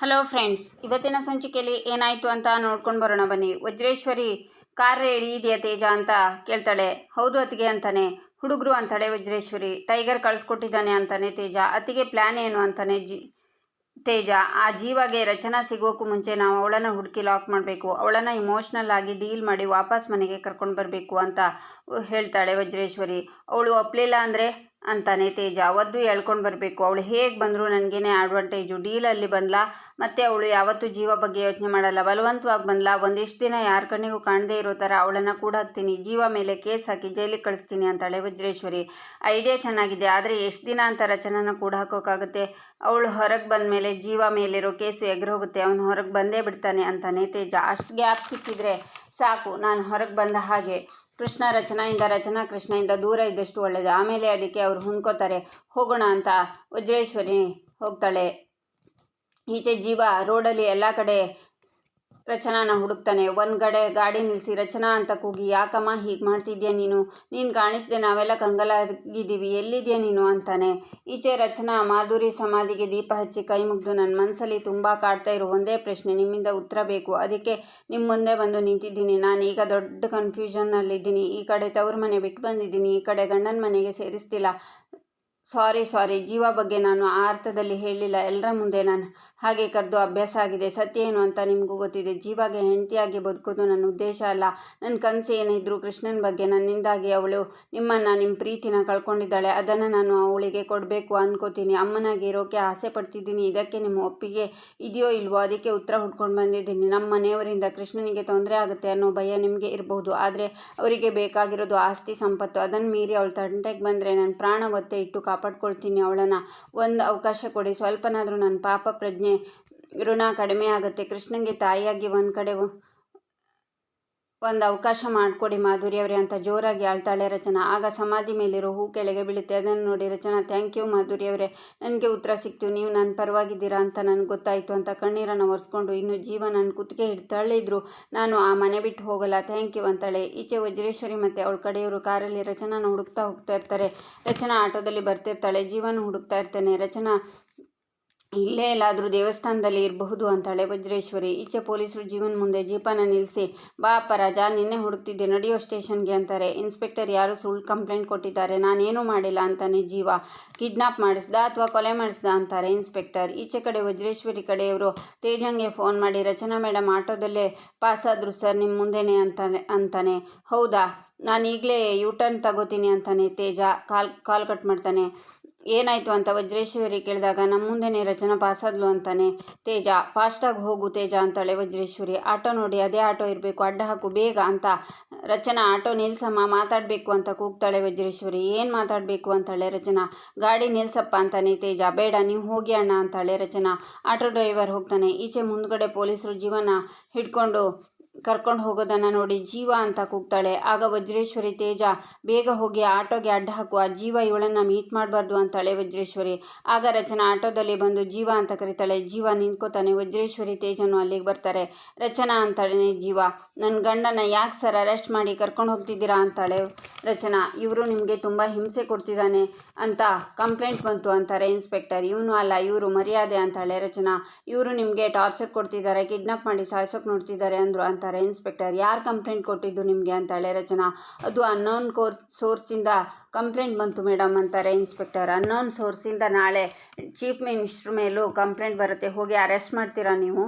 Hello friends ಇವತ್ತಿನ ಸಂಚಿಕೆಯಲ್ಲಿ ಏನಾಯಿತು ಅಂತ ನೋಡ್ಕೊಂಡು ಬರೋಣ ಬನ್ನಿ. ವಜ್ರೇಶ್ವರಿ ಕಾರ್ ರೆಡಿ ಇದೆಯಾ ತೇಜ ಅಂತ ಕೇಳ್ತಾಳೆ. ಹೌದು ಅತ್ತಿಗೆ ಅಂತಾನೆ. ಹುಡುಗರು ಅಂತಾಳೆ ವಜ್ರೇಶ್ವರಿ. ಟೈಗರ್ ಕಳಿಸ್ಕೊಟ್ಟಿದ್ದಾನೆ ಅಂತಾನೆ ತೇಜ. ಅತ್ತಿಗೆ ಪ್ಲ್ಯಾನ್ ಏನು ಅಂತಾನೆ ಜಿ, ತೇಜ. ಆ ಜೀವಾಗೆ ರಚನಾ ಸಿಗೋಕ್ಕೂ ಮುಂಚೆ ನಾವು ಅವಳನ್ನು ಹುಡುಕಿ ಲಾಕ್ ಮಾಡಬೇಕು. ಅವಳನ್ನು ಇಮೋಷ್ನಲ್ ಆಗಿ ಡೀಲ್ ಮಾಡಿ ವಾಪಸ್ ಮನೆಗೆ ಕರ್ಕೊಂಡು ಬರಬೇಕು ಅಂತ ಹೇಳ್ತಾಳೆ ವಜ್ರೇಶ್ವರಿ. ಅವಳು ಒಪ್ಪಲಿಲ್ಲ ಅಂದರೆ ಅಂತಾನೆ ತೇಜ. ಅವದ್ದು ಹೇಳ್ಕೊಂಡು ಬರಬೇಕು. ಅವಳು ಹೇಗೆ ಬಂದರೂ ನನಗೇನೆ ಅಡ್ವಾಂಟೇಜು ಡೀಲಲ್ಲಿ ಬಂದ್ಲಾ, ಮತ್ತು ಅವಳು ಯಾವತ್ತೂ ಜೀವ ಬಗ್ಗೆ ಯೋಚನೆ ಮಾಡಲ್ಲ. ಬಲವಂತವಾಗಿ ಬಂದ್ಲಾ. ಒಂದಿಷ್ಟು ದಿನ ಯಾರ ಕಣ್ಣಿಗೂ ಕಾಣದೇ ಇರೋ ಥರ ಅವಳನ್ನು ಕೂಡ ಹಾಕ್ತೀನಿ ಜೀವ ಮೇಲೆ ಕೇಸ್ ಹಾಕಿ ಜೈಲಿಗೆ ಕಳಿಸ್ತೀನಿ ಅಂತಾಳೆ ವಜ್ರೇಶ್ವರಿ. ಐಡಿಯಾ ಚೆನ್ನಾಗಿದೆ. ಆದರೆ ಎಷ್ಟು ದಿನ ಅಂತ ರಚನನ ಕೂಡ ಹಾಕೋಕ್ಕಾಗುತ್ತೆ ಅವಳು ಹೊರಗೆ ಬಂದ ಮೇಲೆ ಜೀವ ಮೇಲಿರೋ ಕೇಸು ಎಗರೋಗುತ್ತೆ. ಅವನು ಹೊರಗೆ ಬಂದೇ ಬಿಡ್ತಾನೆ ಅಂತಾನೆ ತೇಜ. ಅಷ್ಟು ಗ್ಯಾಪ್ ಸಿಕ್ಕಿದ್ರೆ ಸಾಕು. ನಾನು ಹೊರಗೆ ಬಂದ ಹಾಗೆ. ಕೃಷ್ಣ ರಚನೆಯಿಂದ ರಚನಾ ಕೃಷ್ಣಯಿಂದ ದೂರ ಇದ್ದಷ್ಟು ಒಳ್ಳೆಯದು ಆಮೇಲೆ ಅದಕ್ಕೆ ಅವರು ಹುಣ್ಕೋತಾರೆ. ಹೋಗೋಣ ಅಂತ ವಜ್ರೇಶ್ವರಿ ಹೋಗ್ತಾಳೆ. ಈಚೆ ಜೀವ ರೋಡಲ್ಲಿ ಎಲ್ಲ ಕಡೆ ರಚನಾನ ಹುಡುಕ್ತಾನೆ. ಒಂದು ಕಡೆ ಗಾಡಿ ನಿಲ್ಲಿಸಿ ರಚನಾ ಅಂತ ಕೂಗಿ, ಯಾಕಮ್ಮ ಹೀಗೆ ಮಾಡ್ತಿದ್ಯಾ ನೀನು? ನೀನು ಕಾಣಿಸ್ದೆ ನಾವೆಲ್ಲ ಕಂಗಲಾಗಿದ್ದೀವಿ, ಎಲ್ಲಿದ್ಯಾ ನೀನು ಅಂತಾನೆ. ಈಚೆ ರಚನಾ ಮಾಧುರಿ ಸಮಾಧಿಗೆ ದೀಪ ಹಚ್ಚಿ ಕೈ ಮುಗಿದು ನನ್ನ ಮನಸ್ಸಲ್ಲಿ ತುಂಬ ಕಾಡ್ತಾ ಇರೋ, ಒಂದೇ ಪ್ರಶ್ನೆ, ನಿಮ್ಮಿಂದ ಉತ್ತರ ಬೇಕು. ಅದಕ್ಕೆ ನಿಮ್ಮ ಮುಂದೆ ಬಂದು ನಿಂತಿದ್ದೀನಿ. ನಾನು ಈಗ ದೊಡ್ಡ ಕನ್ಫ್ಯೂಷನ್ನಲ್ಲಿದ್ದೀನಿ ಈ ಕಡೆ ತವ್ರ ಮನೆ ಬಿಟ್ಟು ಬಂದಿದ್ದೀನಿ. ಈ ಕಡೆ ಗಂಡನ ಮನೆಗೆ ಸೇರಿಸ್ತಿಲ್ಲ. ಸಾರಿ ಸಾರಿ, ಜೀವ ಬಗ್ಗೆ ನಾನು ಆ ಅರ್ಥದಲ್ಲಿ ಹೇಳಿಲ್ಲ. ಎಲ್ಲರ ಮುಂದೆ ನಾನು ಹಾಗೆ ಕರೆದು ಅಭ್ಯಾಸ ಆಗಿದೆ, ಸತ್ಯ ಏನು ಅಂತ ನಿಮಗೂ ಗೊತ್ತಿದೆ. ಜೀವಾಗೆ ಹೆಂಡತಿಯಾಗಿ ಬದುಕೋದು ನನ್ನ ಉದ್ದೇಶ ಅಲ್ಲ. ನನ್ನ ಕನಸು ಏನಿದ್ರು ಕೃಷ್ಣನ ಬಗ್ಗೆ ನನ್ನಿಂದಾಗಿ ಅವಳು ನಿಮ್ಮನ್ನು ನಿಮ್ಮ ಪ್ರೀತಿನ ಕಳ್ಕೊಂಡಿದ್ದಾಳೆ. ಅದನ್ನು ನಾನು ಅವಳಿಗೆ ಕೊಡಬೇಕು ಅಂದ್ಕೋತೀನಿ ಅಮ್ಮನಾಗಿ ಇರೋಕೆ ಆಸೆ ಪಡ್ತಿದ್ದೀನಿ. ಇದಕ್ಕೆ ನಿಮ್ಮ ಒಪ್ಪಿಗೆ ಇದೆಯೋ ಇಲ್ವೋ ಅದಕ್ಕೆ ಉತ್ತರ ಹುಡ್ಕೊಂಡು ಬಂದಿದ್ದೀನಿ. ನಮ್ಮ ಮನೆಯವರಿಂದ ಕೃಷ್ಣನಿಗೆ ತೊಂದರೆ ಆಗುತ್ತೆ ಅನ್ನೋ ಭಯ ನಿಮಗೆ ಇರಬಹುದು ಆದರೆ ಅವರಿಗೆ ಬೇಕಾಗಿರೋದು ಆಸ್ತಿ ಸಂಪತ್ತು. ಅದನ್ನು ಮೀರಿ ಅವಳು ತಂಟೆಗೆ ಬಂದರೆ ನಾನು ಪ್ರಾಣ ಒತ್ತೆ ಇಟ್ಟು ಕಾಪಾಡ್ಕೊಳ್ತೀನಿ ಅವಳನ್ನು. ಒಂದು ಅವಕಾಶ ಕೊಡಿ. ಸ್ವಲ್ಪನಾದರೂ ನನ್ನ ಪಾಪ ಪ್ರಜ್ಞೆ ಋಣ ಕಡಿಮೆ ಆಗುತ್ತೆ. ಕೃಷ್ಣನಿಗೆ ತಾಯಿಯಾಗಿ ಒಂದು ಕಡೆ ಒಂದು ಅವಕಾಶ ಮಾಡಿಕೊಡಿ ಮಾಧುರಿ ಅವರೇ ಅಂತ ಜೋರಾಗಿ ಆಳ್ತಾಳೆ ರಚನಾ. ಆಗ ಸಮಾಧಿ ಮೇಲಿರೋ ಹೂ ಕೆಳಗೆ ಬೀಳುತ್ತೆ. ಅದನ್ನು ನೋಡಿ ರಚನಾ, ಥ್ಯಾಂಕ್ ಯು ಮಾಧುರಿ ಅವರೇ ನನಗೆ ಉತ್ತರ ಸಿಕ್ತು. ನೀವು ನನ್ನ ಪರವಾಗಿದ್ದೀರಾ ಅಂತ ನನಗೆ ಗೊತ್ತಾಯಿತು ಅಂತ ಕಣ್ಣೀರನ್ನು ಒರೆಸ್ಕೊಂಡು ಇನ್ನು ಜೀವ ನನ್ನ ಕುತ್ತಿಗೆ ತಳ್ಳಿದ್ರು ನಾನು ಆ ಮನೆ ಬಿಟ್ಟು ಹೋಗಲ್ಲ. ಥ್ಯಾಂಕ್ ಯು ಅಂತಾಳೆ. ಈಚೆ ವಜ್ರೇಶ್ವರಿ ಮತ್ತು ಅವಳ ಕಡೆಯವರು ಕಾರಲ್ಲಿ ರಚನಾನ ಹುಡುಕ್ತಾ ಹೋಗ್ತಾ ಇರ್ತಾರೆ. ರಚನಾ ಆಟೋದಲ್ಲಿ ಬರ್ತಿರ್ತಾಳೆ. ಜೀವನ ಹುಡುಕ್ತಾ ಇರ್ತಾನೆ. ರಚನಾ ಇಲ್ಲೇ ಎಲ್ಲಾದರೂ ದೇವಸ್ಥಾನದಲ್ಲಿ ಇರಬಹುದು ಅಂತಾಳೆ ವಜ್ರೇಶ್ವರಿ. ಈಚೆ ಪೊಲೀಸರು ಜೀವನ್ ಮುಂದೆ ಜೀಪನ ನಿಲ್ಲಿಸಿ ಬಾ ಅಪ್ಪ ರಾಜ, ನಿನ್ನೆ ಹುಡುಕ್ತಿದ್ದೆ, ನಡೆಯೋ ಸ್ಟೇಷನ್ಗೆ ಅಂತಾರೆ. ಇನ್ಸ್ಪೆಕ್ಟರ್ ಯಾರು ಸುಳ್ಳು ಕಂಪ್ಲೇಂಟ್ ಕೊಟ್ಟಿದ್ದಾರೆ, ನಾನೇನೂ ಮಾಡಿಲ್ಲ ಅಂತಾನೆ ಜೀವ. ಕಿಡ್ನಾಪ್ ಮಾಡಿಸ್ದ ಅಥವಾ ಕೊಲೆ ಮಾಡಿಸ್ದ ಅಂತಾರೆ ಇನ್ಸ್ಪೆಕ್ಟರ್. ಈಚೆ ಕಡೆ ವಜ್ರೇಶ್ವರಿ ಕಡೆಯವರು, ತೇಜಂಗೆ ಫೋನ್ ಮಾಡಿ, ರಚನಾ ಮೇಡಮ್ ಆಟೋದಲ್ಲೇ ಪಾಸ್ ಆದರು ಸರ್ ನಿಮ್ಮ ಮುಂದೆನೇ ಅಂತಾನೆ ಅಂತಾನೆ. ಹೌದಾ ನಾನು ಈಗಲೇ ಯೂ ಟರ್ನ್ ತಗೋತೀನಿ ಅಂತಾನೆ ತೇಜ. ಕಾಲ್ ಕಾಲ್ ಕಟ್ ಮಾಡ್ತಾನೆ. ಏನಾಯಿತು ಅಂತ ವಜ್ರೇಶ್ವರಿ ಕೇಳಿದಾಗ ನಮ್ಮ ಮುಂದೆನೇ ರಚನಾ ಪಾಸಾದ್ಲು ಅಂತಾನೆ. ತೇಜ, ಫಾಸ್ಟಾಗಿ ಹೋಗು ತೇಜ ಅಂತಾಳೆ ವಜ್ರೇಶ್ವರಿ. ಆಟೋ ನೋಡಿ, ಅದೇ ಆಟೋ ಇರಬೇಕು, ಅಡ್ಡ ಹಾಕು, ಬೇಗ ಅಂತ ರಚನಾ ಆಟೋ ನಿಲ್ಸಮ್ಮ ಮಾತಾಡಬೇಕು ಅಂತ ಕೂಗ್ತಾಳೆ ವಜ್ರೇಶ್ವರಿ. ಏನು ಮಾತಾಡಬೇಕು? ಅಂತಾಳೆ ರಚನಾ. ಗಾಡಿ ನಿಲ್ಸಪ್ಪ ಅಂತಾನೆ ತೇಜ. ಬೇಡ, ನೀವು ಹೋಗಿ ಅಣ್ಣ ಅಂತಾಳೆ ರಚನಾ. ಆಟೋ ಡ್ರೈವರ್ ಹೋಗ್ತಾನೆ. ಈಚೆ ಮುಂದ್ಗಡೆ ಪೊಲೀಸರು ಜೀವನ ಹಿಡ್ಕೊಂಡು ಕರ್ಕೊಂಡು ಹೋಗೋದನ್ನು ನೋಡಿ ಜೀವ ಅಂತ ಕೂಗ್ತಾಳೆ. ಆಗ ವಜ್ರೇಶ್ವರಿ ತೇಜ, ಬೇಗ ಹೋಗಿ ಆಟೋಗೆ ಅಡ್ಡ ಹಾಕು ಜೀವ ಇವಳನ್ನು ಮೀಟ್ ಮಾಡಬಾರ್ದು ಅಂತಾಳೆ ವಜ್ರೇಶ್ವರಿ. ಆಗ ರಚನಾ ಆಟೋದಲ್ಲಿ ಬಂದು ಜೀವ ಅಂತ ಕರೀತಾಳೆ. ಜೀವ ನಿಂತ್ಕೋತಾನೆ. ವಜ್ರೇಶ್ವರಿ ತೇಜನು ಅಲ್ಲಿಗೆ ಬರ್ತಾರೆ. ರಚನಾ ಅಂತಾಳೆ ಜೀವ ನನ್ನ ಗಂಡನ ಯಾಕೆ ಸರ್ ಅರೆಸ್ಟ್ ಮಾಡಿ ಕರ್ಕೊಂಡು ಹೋಗ್ತಿದ್ದೀರಾ ಅಂತಾಳೆ ರಚನಾ. ಇವರು ನಿಮಗೆ ತುಂಬ ಹಿಂಸೆ ಕೊಡ್ತಿದ್ದಾನೆ ಅಂತ ಕಂಪ್ಲೇಂಟ್ ಬಂತು ಅಂತಾರೆ ಇನ್ಸ್ಪೆಕ್ಟರ್ ಇವನು ಅಲ್ಲ, ಇವರು ಮರ್ಯಾದೆ ಅಂತಾಳೆ ರಚನಾ. ಇವರು ನಿಮಗೆ ಟಾರ್ಚರ್ ಕೊಡ್ತಿದ್ದಾರೆ ಕಿಡ್ನಾಪ್ ಮಾಡಿ ಸಾಯಿಸೋಕೆ ನೋಡ್ತಿದ್ದಾರೆ ಅಂದರು ಅಂತಾರೆ ಇನ್ಸ್ಪೆಕ್ಟರ್. ಯಾರು ಕಂಪ್ಲೇಂಟ್ ಕೊಟ್ಟಿದ್ದು ನಿಮಗೆ ಅಂತಾಳೆ ರಚನಾ. ಅದು ಅನ್ನೋನ್ ಕೋರ್ಸ್ ಸೋರ್ಸಿಂದ ಕಂಪ್ಲೇಂಟ್ ಬಂತು ಮೇಡಮ್ ಅಂತಾರೆ ಇನ್ಸ್ಪೆಕ್ಟರ್. ಅನ್ನೋನ್ ಸೋರ್ಸಿಂದ ನಾಳೆ ಚೀಫ್ ಮಿನಿಸ್ಟ್ರ್ ಮೇಲೂ ಕಂಪ್ಲೇಂಟ್ ಬರುತ್ತೆ. ಹೋಗಿ ಅರೆಸ್ಟ್ ಮಾಡ್ತೀರಾ ನೀವು?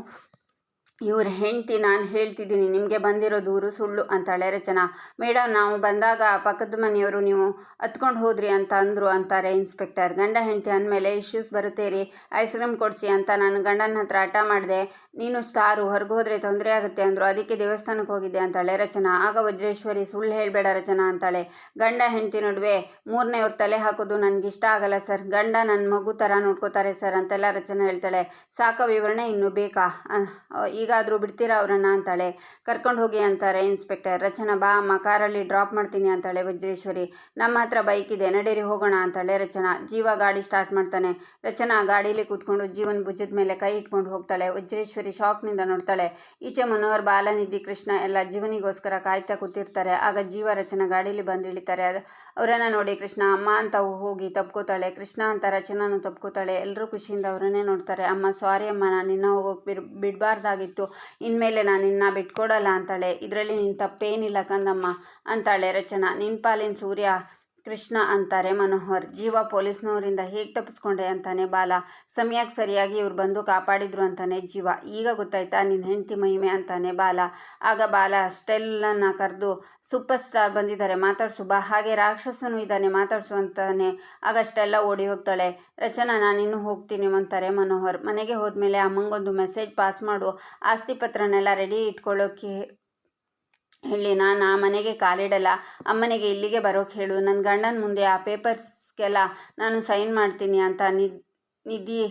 ಇವ್ರ ಹೆಂಡತಿ ನಾನು ಹೇಳ್ತಿದ್ದೀನಿ, ನಿಮಗೆ ಬಂದಿರೋ ದೂರು ಸುಳ್ಳು ಅಂತಾಳೆ ರಚನಾ. ಮೇಡಮ್ ನಾವು ಬಂದಾಗ ಪಕ್ಕದ ಮನೆಯವರು ನೀವು ಹತ್ಕೊಂಡು ಹೋದ್ರಿ ಅಂತ ಅಂದರು ಅಂತಾರೆ ಇನ್ಸ್ಪೆಕ್ಟರ್. ಗಂಡ ಹೆಂಡತಿ ಅಂದಮೇಲೆ ಇಶ್ಯೂಸ್ ಬರುತ್ತೆ ರೀ, ಐಸ್ ಕ್ರೀಮ್ ಕೊಡಿಸಿ ಅಂತ ನಾನು ಗಂಡನ ಹತ್ರ ಹಠ ಮಾಡಿದೆ. ನೀನು ಸ್ಟಾರು, ಹೊರಗೆ ಹೋದರೆ ತೊಂದರೆ ಆಗುತ್ತೆ ಅಂದರು, ಅದಕ್ಕೆ ದೇವಸ್ಥಾನಕ್ಕೆ ಹೋಗಿದ್ದೆ ಅಂತಾಳೆ ರಚನಾ. ಆಗ ವಜ್ರೇಶ್ವರಿ ಸುಳ್ಳು ಹೇಳಬೇಡ ರಚನಾ ಅಂತಾಳೆ. ಗಂಡ ಹೆಂಡತಿ ನಡುವೆ ಮೂರನೇವ್ರ ತಲೆ ಹಾಕೋದು ನನಗೆ ಇಷ್ಟ ಆಗಲ್ಲ ಸರ್, ಗಂಡ ನನ್ನ ಮಗು ಥರ ನೋಡ್ಕೋತಾರೆ ಸರ್ ಅಂತೆಲ್ಲ ರಚನಾ ಹೇಳ್ತಾಳೆ. ಸಾಕ ವಿವರಣೆ ಇನ್ನೂ ಬೇಕಾ? ಈಗ ಈಗಾದರೂ ಬಿಡ್ತೀರಾ ಅವರನ್ನ ಅಂತಾಳೆ. ಕರ್ಕೊಂಡು ಹೋಗಿ ಅಂತಾರೆ, ಇನ್ಸ್ಪೆಕ್ಟರ್, ರಚನಾ ಬಾ, ಅಮ್ಮ ಕಾರಲ್ಲಿ ಡ್ರಾಪ್ ಮಾಡ್ತೀನಿ ಅಂತಾಳೆ ವಜ್ರೇಶ್ವರಿ. ನಮ್ಮ ಹತ್ರ ಬೈಕ್ ಇದೆ, ನಡೀರಿ ಹೋಗೋಣ ಅಂತಾಳೆ ರಚನಾ. ಜೀವ ಗಾಡಿ ಸ್ಟಾರ್ಟ್ ಮಾಡ್ತಾನೆ. ರಚನಾ ಗಾಡೀಲಿ ಕೂತ್ಕೊಂಡು ಜೀವನ್ ಭುಜದ ಮೇಲೆ ಕೈ ಇಟ್ಕೊಂಡು ಹೋಗ್ತಾಳೆ. ವಜ್ರೇಶ್ವರಿ ಶಾಕ್ನಿಂದ ನೋಡ್ತಾಳೆ, ಈಚೆ ಮನೋಹರ್, ಬಾಲನಿಧಿ, ಕೃಷ್ಣ ಎಲ್ಲ ಜೀವನಿಗೋಸ್ಕರ ಕಾಯ್ತಾ ಕೂತಿರ್ತಾರೆ. ಆಗ ಜೀವ ರಚನಾ ಗಾಡೀಲಿ ಬಂದು ಇಳಿತಾರೆ. ಅದು ಅವರನ್ನು ನೋಡಿ ಕೃಷ್ಣ, ಅಮ್ಮ ಅಂತ ಹೋಗಿ ತಪ್ಕೋತಾಳೆ ಕೃಷ್ಣ ಅಂತ ರಚನಾನು ತಪ್ಕೋತಾಳೆ ಎಲ್ಲರೂ ಖುಷಿಯಿಂದ ಅವರನ್ನೇ ನೋಡ್ತಾರೆ. ಅಮ್ಮ, ಸಾರಿ ಅಮ್ಮ, ನಾನು ನಿನ್ನ ಹೋಗೋಕೆ ಬಿಡ್, ಬಿಡಬಾರ್ದಾಗಿತ್ತು. ಇನ್ಮೇಲೆ ನಾನು ನಿನ್ನ ಬಿಟ್ಕೊಡಲ್ಲ ಅಂತಾಳೆ. ಇದರಲ್ಲಿ ನಿನ್ನ ತಪ್ಪೇನಿಲ್ಲ ಕಂದಮ್ಮ ಅಂತಾಳೆ ರಚನಾ. ನಿನ್ನ ಪಾಲಿನ ಸೂರ್ಯ. ಕೃಷ್ಣ ಅಂತಾರೆ ಮನೋಹರ್. ಜೀವ ಪೊಲೀಸ್ನವರಿಂದ ಹೇಗೆ ತಪ್ಪಿಸ್ಕೊಂಡೆ ಅಂತಾನೆ ಬಾಲ. ಸಮಯಕ್ಕೆ ಸರಿಯಾಗಿ ಇವ್ರು ಬಂದು ಕಾಪಾಡಿದ್ರು ಅಂತಾನೆ ಜೀವ. ಈಗ ಗೊತ್ತಾಯ್ತಾ ನಿನ್ನ ಹೆಂಡತಿ ಮಹಿಮೆ ಅಂತಾನೆ ಬಾಲ. ಆಗ ಬಾಲ ಅಷ್ಟೆಲ್ಲನ ಕರೆದು ಸೂಪರ್ ಸ್ಟಾರ್ ಬಂದಿದ್ದಾರೆ. ಮಾತಾಡ್ಸು ಬಾ. ಹಾಗೆ ರಾಕ್ಷಸನು ಇದ್ದಾನೆ. ಮಾತಾಡ್ಸು ಅಂತಾನೆ. ಆಗ ಅಷ್ಟೆಲ್ಲ ಓಡಿ ಹೋಗ್ತಾಳೆ. ರಚನಾ, ನಾನು ಇನ್ನೂ ಹೋಗ್ತೀನಿ ಅಂತಾರೆ ಮನೋಹರ್. ಮನೆಗೆ ಹೋದ್ಮೇಲೆ ಅಮ್ಮಂಗೊಂದು ಮೆಸೇಜ್ ಪಾಸ್ ಮಾಡು. ಆಸ್ತಿ ಪತ್ರನೆಲ್ಲ ರೆಡಿ ಇಟ್ಕೊಳ್ಳೋಕೆ ಹೇಳಿ, ನಾನು ಆ ಮನೆಗೆ ಕಾಲಿಡಲ್ಲ. ಅಮ್ಮನಿಗೆ ಇಲ್ಲಿಗೆ ಬರೋಕ್ಕೆ ಹೇಳು. ನನ್ನ ಗಂಡನ ಮುಂದೆ ಆ ಪೇಪರ್ಸ್ಗೆಲ್ಲ ನಾನು ಸೈನ್ ಮಾಡ್ತೀನಿ ಅಂತ ನಿಧಿ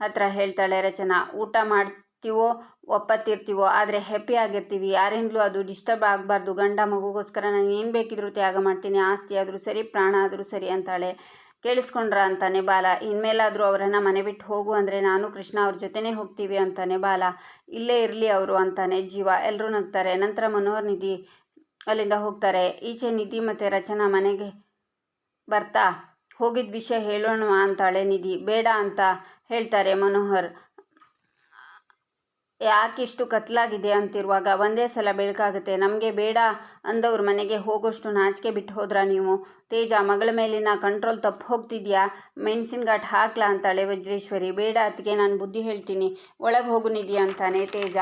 ಹತ್ರ ಹೇಳ್ತಾಳೆ ರಚನಾ. ಊಟ ಮಾಡ್ತೀವೋ, ಒಪ್ಪತ್ತಿರ್ತೀವೋ, ಆದರೆ ಹ್ಯಾಪಿ ಆಗಿರ್ತೀವಿ. ಯಾರಿಂದಲೂ ಅದು ಡಿಸ್ಟರ್ಬ್ ಆಗಬಾರ್ದು. ಗಂಡ ಮಗುಗೋಸ್ಕರ ನಾನು ಏನು ಬೇಕಿದ್ರೂ ತ್ಯಾಗ ಮಾಡ್ತೀನಿ. ಆಸ್ತಿ ಆದರೂ ಸರಿ, ಪ್ರಾಣ ಆದರೂ ಸರಿ ಅಂತಾಳೆ. ಕೇಳಿಸ್ಕೊಂಡ್ರ ಅಂತಾನೆ ಬಾಲ. ಇನ್ಮೇಲಾದರೂ ಅವರನ್ನು ಮನೆ ಬಿಟ್ಟು ಹೋಗು ಅಂದರೆ ನಾನು ಕೃಷ್ಣ ಅವ್ರ ಜೊತೆನೇ ಹೋಗ್ತೀವಿ ಅಂತಾನೆ ಬಾಲ. ಇಲ್ಲೇ ಇರಲಿ ಅವರು ಅಂತಾನೆ ಜೀವ. ಎಲ್ಲರೂ ನಗ್ತಾರೆ. ನಂತರ ಮನೋಹರ್ ನಿಧಿ ಅಲ್ಲಿಂದ ಹೋಗ್ತಾರೆ. ಈಚೆ ನಿಧಿ ಮತ್ತು ರಚನಾ ಮನೆಗೆ ಬರ್ತಾ ಹೋಗಿದ್ದ ವಿಷಯ ಹೇಳೋಣ ಅಂತಾಳೆ ನಿಧಿ. ಬೇಡ ಅಂತ ಹೇಳ್ತಾರೆ ಮನೋಹರ್. ಯಾಕಿಷ್ಟು ಕತ್ಲಾಗಿದೆ ಅಂತಿರುವಾಗ ಒಂದೇ ಸಲ ಬೆಳಕಾಗುತ್ತೆ. ನಮಗೆ ಬೇಡ ಅಂದವ್ರ ಮನೆಗೆ ಹೋಗೋಷ್ಟು ನಾಚಿಕೆ ಬಿಟ್ಟು ಹೋದ್ರ ನೀವು? ತೇಜ, ಮಗಳ ಮೇಲಿನ ಕಂಟ್ರೋಲ್ ತಪ್ಪು ಹೋಗ್ತಿದ್ಯಾ? ಮೆಣಸಿನ ಘಾಟ್ ಹಾಕ್ಲಾ ಅಂತಾಳೆ ವಜ್ರೇಶ್ವರಿ. ಬೇಡ ಅದಕ್ಕೆ ನಾನು ಬುದ್ಧಿ ಹೇಳ್ತೀನಿ. ಒಳಗೆ ಹೋಗು ಅಂತಾನೆ ತೇಜ.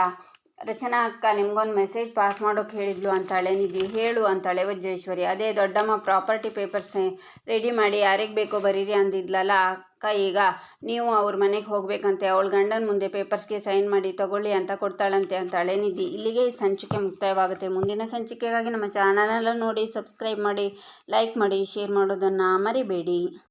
ರಚನಾ ಅಕ್ಕ ನಿಮ್ಗೊಂದು ಮೆಸೇಜ್ ಪಾಸ್ ಮಾಡೋಕೆ ಹೇಳಿದ್ಲು ಅಂತಾಳೆ, ನಿಧಿ ಹೇಳು ಅಂತಾಳೆ ವಜ್ರೇಶ್ವರಿ. ಅದೇ ದೊಡ್ಡಮ್ಮ ಪ್ರಾಪರ್ಟಿ ಪೇಪರ್ಸ್ ರೆಡಿ ಮಾಡಿ ಯಾರಿಗೆ ಬೇಕೋ ಬರೀರಿ ಅಂದಿದ್ಲಲ್ಲ ಅಕ್ಕ ಈಗ. ನೀವು ಅವ್ರ ಮನೆಗೆ ಹೋಗ್ಬೇಕಂತೆ, ಅವಳ ಗಂಡನ ಮುಂದೆ ಪೇಪರ್ಸ್ಗೆ ಸೈನ್ ಮಾಡಿ ತಗೊಳ್ಳಿ ಅಂತ ಕೊಡ್ತಾಳಂತೆ ಅಂತಾಳೆ ನಿಧಿ. ಇಲ್ಲಿಗೆ ಈ ಸಂಚಿಕೆ ಮುಕ್ತಾಯವಾಗುತ್ತೆ. ಮುಂದಿನ ಸಂಚಿಕೆಗಾಗಿ ನಮ್ಮ ಚಾನಲೆಲ್ಲ ನೋಡಿ ಸಬ್ಸ್ಕ್ರೈಬ್ ಮಾಡಿ ಲೈಕ್ ಮಾಡಿ ಶೇರ್ ಮಾಡೋದನ್ನು ಮರಿಬೇಡಿ.